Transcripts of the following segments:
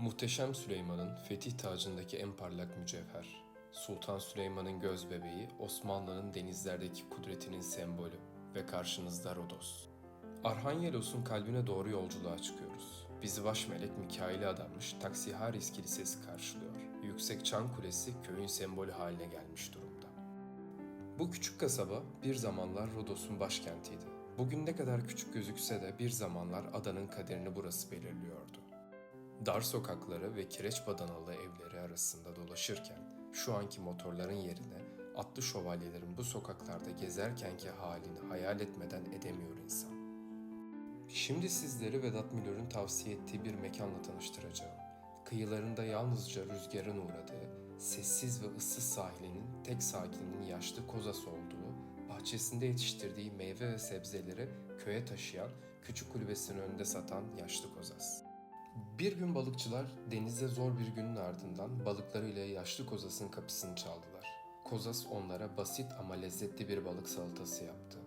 Muhteşem Süleyman'ın fetih tacındaki en parlak mücevher. Sultan Süleyman'ın göz bebeği, Osmanlı'nın denizlerdeki kudretinin sembolü ve karşınızda Rodos. Arhanyelos'un kalbine doğru yolculuğa çıkıyoruz. Bizi baş melek Mikail'e adanmış Taksiharis Kilisesi karşılıyor. Yüksek Çan Kulesi köyün sembolü haline gelmiş durumda. Bu küçük kasaba bir zamanlar Rodos'un başkentiydi. Bugün ne kadar küçük gözükse de bir zamanlar adanın kaderini burası belirliyordu. Dar sokakları ve kireç badanalı evleri arasında dolaşırken şu anki motorların yerine atlı şövalyelerin bu sokaklarda gezerkenki halini hayal etmeden edemiyor insan. Şimdi sizleri Vedat Milor'un tavsiye ettiği bir mekanla tanıştıracağım. Kıyılarında yalnızca rüzgarın uğradığı, sessiz ve ıssız sahilinin tek sakininin yaşlı kozası olduğu, bahçesinde yetiştirdiği meyve ve sebzeleri köye taşıyan, küçük kulübesinin önünde satan yaşlı kozas. Bir gün balıkçılar denizde zor bir günün ardından balıklarıyla yaşlı kozasın kapısını çaldılar. Kozas onlara basit ama lezzetli bir balık salatası yaptı.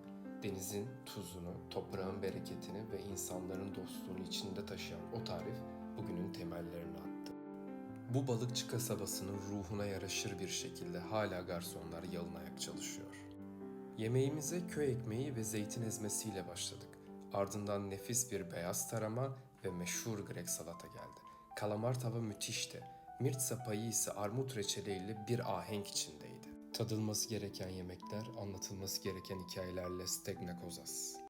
Denizin tuzunu, toprağın bereketini ve insanların dostluğunu içinde taşıyan o tarif bugünün temellerini attı. Bu balıkçı kasabasının ruhuna yaraşır bir şekilde hala garsonlar yalın ayak çalışıyor. Yemeğimize köy ekmeği ve zeytin ezmesiyle başladık. Ardından nefis bir beyaz tarama ve meşhur Grek salata geldi. Kalamar tava müthişti. Mirtsa payı ise armut reçeliyle bir ahenk içindeydi. Tadılması gereken yemekler, anlatılması gereken hikayelerle Stegnakozas.